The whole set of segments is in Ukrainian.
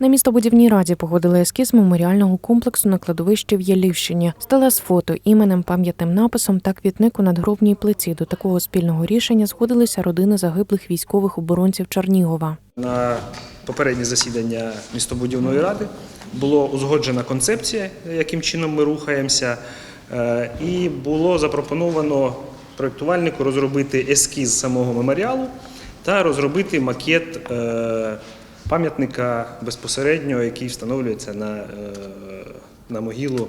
На містобудівній раді погодили ескіз меморіального комплексу на кладовищі в Ялівщині. Стела з фото, іменем, пам'ятним написом та квітник у надгробній плиці. До такого спільного рішення згодилися родини загиблих військових оборонців Чернігова. На попереднє засідання містобудівної ради було узгоджена концепція, яким чином ми рухаємося, е, і було запропоновано проєктувальнику розробити ескіз самого меморіалу та розробити макет е, пам'ятника безпосередньо, який встановлюється на, е, на могилу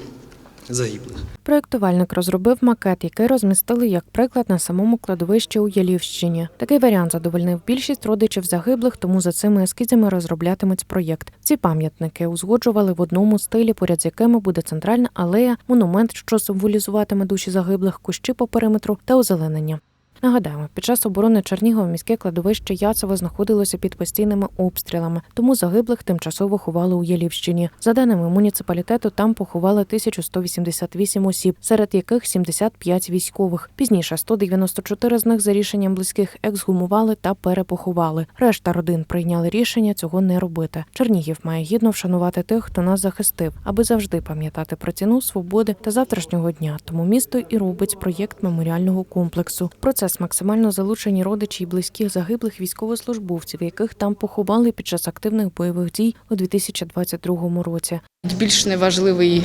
загиблих. Проєктувальник розробив макет, який розмістили як приклад на самому кладовищі у Ялівщині. Такий варіант задовольнив більшість родичів загиблих, тому за цими ескізами розроблятимуть проєкт. Ці пам'ятники узгоджували в одному стилі, поряд з якими буде центральна алея, монумент, що символізуватиме душі загиблих, кущі по периметру та озеленення. Нагадаємо, під час оборони Чернігова міське кладовище Яцево знаходилося під постійними обстрілами, тому загиблих тимчасово ховали у Ялівщині. За даними муніципалітету, там поховали 1188 осіб, серед яких 75 військових. Пізніше 194 з них за рішенням близьких ексгумували та перепоховали. Решта родин прийняли рішення цього не робити. Чернігів має гідно вшанувати тих, хто нас захистив, аби завжди пам'ятати про ціну свободи та завтрашнього дня. Тому місто і робить проєкт меморіального комплексу. В Процес максимально залучені родичі і близьких загиблих військовослужбовців, яких там поховали під час активних бойових дій у 2022 році. Більш неважливий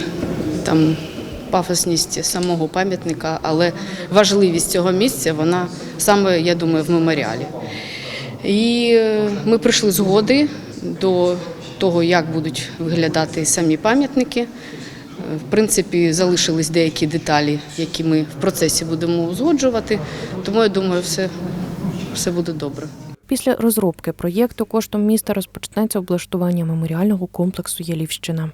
там пафосність самого пам'ятника, але важливість цього місця вона саме, я думаю, в меморіалі. І е, ми прийшли згоди до того, як будуть виглядати самі пам'ятники. В принципі, залишились деякі деталі, які ми в процесі будемо узгоджувати. Тому я думаю, все, все буде добре. Після розробки проєкту коштом міста розпочнеться облаштування меморіального комплексу Ялівщина.